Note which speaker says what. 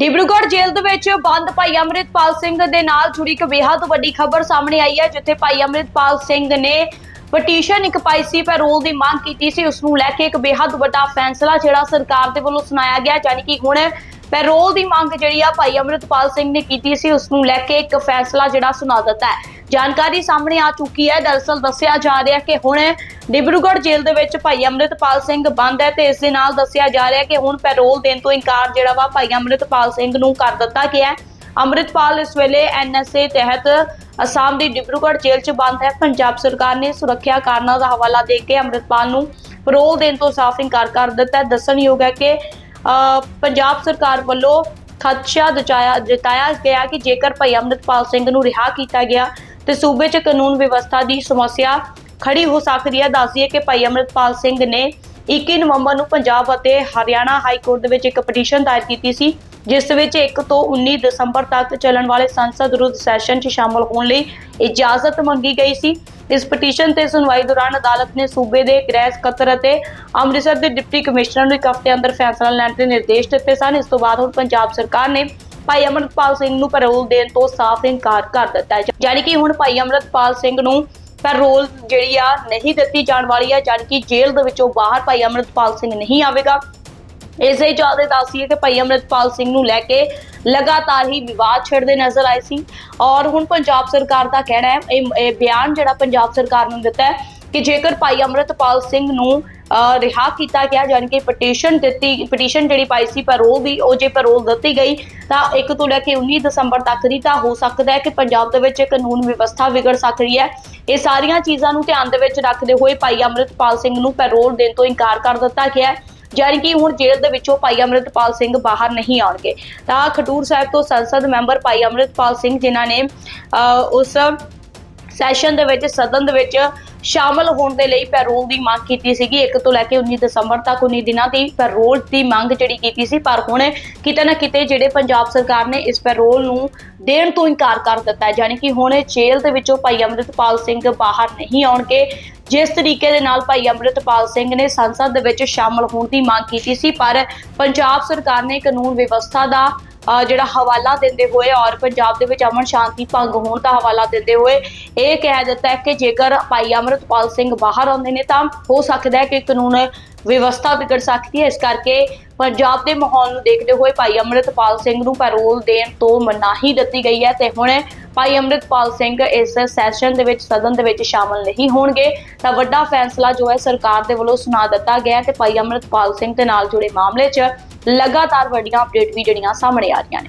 Speaker 1: ਡਿਬਰੂਗੜ੍ਹ ਜੇਲ੍ਹ ਦੇ ਵਿੱਚ ਬੰਦ ਭਾਈ ਅੰਮ੍ਰਿਤਪਾਲ ਸਿੰਘ ਦੇ ਨਾਲ ਜੁੜੀ ਇੱਕ ਬੇਹੱਦ ਵੱਡੀ ਖਬਰ ਸਾਹਮਣੇ ਆਈ ਹੈ, ਜਿੱਥੇ ਭਾਈ ਅੰਮ੍ਰਿਤਪਾਲ ਸਿੰਘ ਨੇ ਪਟੀਸ਼ਨ ਇੱਕ ਪਾਈ ਸੀ ਪੈਰੋਲ ਦੀ ਮੰਗ ਕੀਤੀ ਸੀ। ਉਸ ਨੂੰ ਲੈ ਕੇ ਇੱਕ ਬੇਹੱਦ ਵੱਡਾ ਫੈਸਲਾ ਜਿਹੜਾ ਸਰਕਾਰ ਦੇ ਵੱਲੋਂ ਸੁਣਾਇਆ ਗਿਆ ਯਾਨੀ ਕਿ ਹੁਣ ਪੈਰੋਲ ਦੀ ਮੰਗ ਜਿਹੜੀ ਆ ਭਾਈ ਅੰਮ੍ਰਿਤਪਾਲ ਸਿੰਘ ਨੇ ਕੀਤੀ ਸੀ, ਉਸ ਨੂੰ ਲੈ ਕੇ ਇੱਕ ਫੈਸਲਾ ਜਿਹੜਾ ਸੁਣਾ ਦਿੱਤਾ ਹੈ। ਜਾਣਕਾਰੀ ਸਾਹਮਣੇ ਆ ਚੁੱਕੀ ਹੈ। ਦਰਅਸਲ ਦੱਸਿਆ ਜਾ ਰਿਹਾ ਕਿ ਹੁਣ ਡਿਬਰੂਗੜ੍ਹ ਜੇਲ੍ਹ ਦੇ ਵਿੱਚ ਭਾਈ ਅੰਮ੍ਰਿਤਪਾਲ ਸਿੰਘ ਬੰਦ ਹੈ ਤੇ ਇਸ ਦੇ ਨਾਲ ਦੱਸਿਆ ਜਾ ਰਿਹਾ ਕਿ ਹੁਣ ਪੈਰੋਲ ਦੇਣ ਤੋਂ ਇਨਕਾਰ ਜਿਹੜਾ ਵਾ ਭਾਈ ਅੰਮ੍ਰਿਤਪਾਲ ਸਿੰਘ ਨੂੰ ਕਰ ਦਿੱਤਾ ਗਿਆ ਹੈ। ਅੰਮ੍ਰਿਤਪਾਲ ਇਸ ਵੇਲੇ ਐਨਐਸਏ ਤਹਿਤ ਅਸਾਮ ਦੀ ਡਿਬਰੂਗੜ੍ਹ ਜੇਲ੍ਹ 'ਚ ਬੰਦ ਹੈ। ਪੰਜਾਬ ਸਰਕਾਰ ਨੇ ਸੁਰੱਖਿਆ ਕਾਰਨਾਂ ਦਾ ਹਵਾਲਾ ਦੇ ਕੇ ਅੰਮ੍ਰਿਤਪਾਲ ਨੂੰ ਪੈਰੋਲ ਦੇਣ ਤੋਂ ਸਾਫ਼ ਇਨਕਾਰ ਕਰ ਦਿੱਤਾ ਦੱਸਣਯੋਗ ਹੈ ਕਿ ਅ, ਪੰਜਾਬ ਸਰਕਾਰ ਵੱਲੋਂ ਖਦਸ਼ਾ ਜਤਾਇਆ ਜਤਾਇਆ ਗਿਆ ਕਿ ਜੇਕਰ ਭਾਈ ਅੰਮ੍ਰਿਤਪਾਲ ਸਿੰਘ ਨੂੰ ਰਿਹਾ ਕੀਤਾ ਗਿਆ ਤੇ ਸੂਬੇ 'ਚ ਕਾਨੂੰਨ ਵਿਵਸਥਾ ਦੀ ਸਮੱਸਿਆ ਖੜੀ ਹੋ ਸਕਦੀ ਹੈ। ਦੱਸਦੀਏ ਕਿ ਭਾਈ ਅੰਮ੍ਰਿਤਪਾਲ ਸਿੰਘ ਨੇ 21 ਨਵੰਬਰ ਨੂੰ ਪੰਜਾਬ ਅਤੇ ਹਰਿਆਣਾ ਹਾਈ ਕੋਰਟ ਦੇ ਵਿੱਚ ਇੱਕ ਪਟੀਸ਼ਨ ਦਾਇਰ ਕੀਤੀ ਸੀ, ਜਿਸ ਵਿੱਚ 1 ਤੋਂ 19 ਦਸੰਬਰ ਤੱਕ ਚੱਲਣ ਵਾਲੇ ਸੰਸਦ ਵਿਰੁੱਧ ਸੈਸ਼ਨ 'ਚ ਸ਼ਾਮਲ ਹੋਣ ਲਈ ਇਜਾਜ਼ਤ ਮੰਗੀ ਗਈ ਸੀ। ਇਸ ਪਟੀਸ਼ਨ ਤੇ ਸੁਣਵਾਈ ਦੌਰਾਨ ਅਦਾਲਤ ਨੇ ਸੂਬੇ ਦੇ ਗ੍ਰਹਿ ਸਕੱਤਰ ਅਤੇ ਅੰਮ੍ਰਿਤਸਰ ਦੇ ਡਿਪਟੀ ਕਮਿਸ਼ਨਰ ਨੂੰ ਇੱਕ ਹਫ਼ਤੇ ਅੰਦਰ ਫੈਸਲਾ ਲੈਣ ਦੇ ਨਿਰਦੇਸ਼ ਦਿੱਤੇ ਸਨ। ਇਸ ਤੋਂ ਬਾਅਦ ਹੁਣ ਪੰਜਾਬ ਸਰਕਾਰ ਨੇ ਭਾਈ ਅਮਰਪਾਲ ਸਿੰਘ ਨੂੰ ਪੈਰੋਲ ਦੇਣ ਤੋਂ ਸਾਫ਼ ਇਨਕਾਰ ਕਰ ਦਿੱਤਾ ਹੈ। ਯਾਨੀ ਕਿ ਹੁਣ ਭਾਈ ਅਮਰਪਾਲ ਸਿੰਘ ਨੂੰ ਪੈਰੋਲ ਜਿਹੜੀ ਆ ਨਹੀਂ ਦਿੱਤੀ ਜਾਣ ਵਾਲੀ ਹੈ ਯਾਨੀ ਕਿ ਜੇਲ੍ਹ ਦੇ ਵਿੱਚੋਂ ਬਾਹਰ ਭਾਈ ਅਮਰਪਾਲ ਸਿੰਘ ਨਹੀਂ ਆਵੇਗਾ। ਇਸੇ ਹੀ ਚੱਲਦੇ ਦੱਸੀਏ ਕਿ ਭਾਈ ਅੰਮ੍ਰਿਤਪਾਲ ਸਿੰਘ ਨੂੰ ਲੈ ਕੇ ਲਗਾਤਾਰ ਹੀ ਵਿਵਾਦ ਛਿੜਦੇ ਨਜ਼ਰ ਆਏ ਸੀ। ਔਰ ਹੁਣ ਪੰਜਾਬ ਸਰਕਾਰ ਦਾ ਕਹਿਣਾ ਹੈ, ਇਹ ਇਹ ਬਿਆਨ ਜਿਹੜਾ ਪੰਜਾਬ ਸਰਕਾਰ ਨੇ ਦਿੱਤਾ ਹੈ ਕਿ ਜੇਕਰ ਭਾਈ ਅੰਮ੍ਰਿਤਪਾਲ ਸਿੰਘ ਨੂੰ ਰਿਹਾ ਕੀਤਾ ਗਿਆ ਯਾਨੀ ਕਿ ਪਟੀਸ਼ਨ ਦਿੱਤੀ ਪਟੀਸ਼ਨ ਜਿਹੜੀ ਪਾਈ ਸੀ ਪੈਰੋਲ ਦੀ ਉਹ ਜੇ ਪੈਰੋਲ ਦਿੱਤੀ ਗਈ ਤਾਂ 1 ਤੋਂ ਲੈ ਕੇ 19 ਦਸੰਬਰ ਤੱਕ ਦੀ ਤਾਂ ਹੋ ਸਕਦਾ ਹੈ ਕਿ ਪੰਜਾਬ ਦੇ ਵਿੱਚ ਕਾਨੂੰਨ ਵਿਵਸਥਾ ਵਿਗੜ ਸਕਦੀ ਹੈ। ਇਹ ਸਾਰੀਆਂ ਚੀਜ਼ਾਂ ਨੂੰ ਧਿਆਨ ਦੇ ਵਿੱਚ ਰੱਖਦੇ ਹੋਏ ਭਾਈ ਅੰਮ੍ਰਿਤਪਾਲ ਸਿੰਘ ਨੂੰ ਪੈਰੋਲ ਦੇਣ ਤੋਂ ਇਨਕਾਰ ਕਰ ਦਿੱਤਾ ਗਿਆ ਹੈ। ਜਾਣੀ ਕਿ ਹੁਣ ਜੇਲ੍ਹ ਦੇ ਵਿੱਚੋਂ ਭਾਈ ਅੰਮ੍ਰਿਤਪਾਲ ਸਿੰਘ ਬਾਹਰ ਨਹੀਂ ਆਉਣਗੇ। ਤਾਂ ਖਡੂਰ ਸਾਹਿਬ ਤੋਂ ਸੰਸਦ ਮੈਂਬਰ ਭਾਈ ਅੰਮ੍ਰਿਤਪਾਲ ਸਿੰਘ ਜਿਨ੍ਹਾਂ ਨੇ ਅਹ, ਉਸ ਸੈਸ਼ਨ ਦੇ ਵਿੱਚ ਸਦਨ ਦੇ ਵਿੱਚ ਸ਼ਾਮਲ ਹੋਣ ਦੇ ਲਈ ਪੈਰੋਲ ਦੀ ਮੰਗ ਕੀਤੀ ਸੀਗੀ। 1 ਤੋਂ ਲੈ ਕੇ 19 ਦਸੰਬਰ ਤੱਕ 19 ਦਿਨਾਂ ਦੀ ਪੈਰੋਲ ਦੀ ਮੰਗ ਜਿਹੜੀ ਕੀਤੀ ਸੀ। ਪਰ ਹੁਣ ਕਿਤੇ ਨਾ ਕਿਤੇ ਜਿਹੜੇ ਪੰਜਾਬ ਸਰਕਾਰ ਨੇ ਇਸ ਪੈਰੋਲ ਨੂੰ ਦੇਣ ਤੋਂ ਇਨਕਾਰ ਕਰ ਦਿੱਤਾ ਹੈ। ਯਾਨੀ ਕਿ ਹੁਣ ਜੇਲ੍ਹ ਦੇ ਵਿੱਚੋਂ ਭਾਈ ਅੰਮ੍ਰਿਤਪਾਲ ਸਿੰਘ ਬਾਹਰ ਨਹੀਂ ਆਉਣਗੇ। ਜਿਸ ਤਰੀਕੇ ਦੇ ਨਾਲ ਭਾਈ ਅੰਮ੍ਰਿਤਪਾਲ ਸਿੰਘ ਨੇ ਸੰਸਦ ਦੇ ਵਿੱਚ ਸ਼ਾਮਲ ਹੋਣ ਦੀ ਮੰਗ ਕੀਤੀ ਸੀ। ਪਰ ਪੰਜਾਬ ਸਰਕਾਰ ਨੇ ਕਾਨੂੰਨ ਵਿਵਸਥਾ ਦਾ ਜਿਹੜਾ ਹਵਾਲਾ ਦਿੰਦੇ ਹੋਏ ਔਰ ਪੰਜਾਬ ਦੇ ਵਿੱਚ ਅਮਨ ਸ਼ਾਂਤੀ ਭੰਗ ਹੋਣ ਦਾ ਹਵਾਲਾ ਦਿੰਦੇ ਹੋਏ ਇਹ ਕਿਹਾ ਦਿੱਤਾ ਹੈ ਕਿ ਜੇਕਰ ਭਾਈ ਅਮਰਤਪਾਲ ਸਿੰਘ ਬਾਹਰ ਆਉਂਦੇ ਨੇ ਤਾਂ ਹੋ ਸਕਦਾ ਹੈ ਕਿ ਕਾਨੂੰਨ ਵਿਵਸਥਾ ਵਿਗੜ ਸਕਦੀ ਹੈ। ਇਸ ਕਰਕੇ ਪੰਜਾਬ ਦੇ ਮਾਹੌਲ ਨੂੰ ਦੇਖਦੇ ਹੋਏ ਭਾਈ ਅਮਰਤਪਾਲ ਸਿੰਘ ਨੂੰ ਪੈਰੋਲ ਦੇਣ ਤੋਂ ਮਨਾਹੀ ਦਿੱਤੀ ਗਈ ਹੈ ਤੇ ਹੁਣ ਭਾਈ ਅਮਰਤਪਾਲ ਸਿੰਘ ਇਸ ਸੈਸ਼ਨ ਦੇ ਵਿੱਚ ਸਦਨ ਦੇ ਵਿੱਚ ਸ਼ਾਮਲ ਨਹੀਂ ਹੋਣਗੇ। ਤਾਂ ਵੱਡਾ ਫੈਸਲਾ ਜੋ ਹੈ ਸਰਕਾਰ ਦੇ ਵੱਲੋਂ ਸੁਣਾ ਦਿੱਤਾ ਗਿਆ ਹੈ ਤੇ ਭਾਈ ਅਮਰਤਪਾਲ ਸਿੰਘ ਦੇ ਨਾਲ ਜੁੜੇ ਮਾਮਲੇ 'ਚ ਲਗਾਤਾਰ ਵੱਡੀਆਂ ਅਪਡੇਟ ਵੀ ਜਿਹੜੀਆਂ ਸਾਹਮਣੇ ਆ ਰਹੀਆਂ ਨੇ।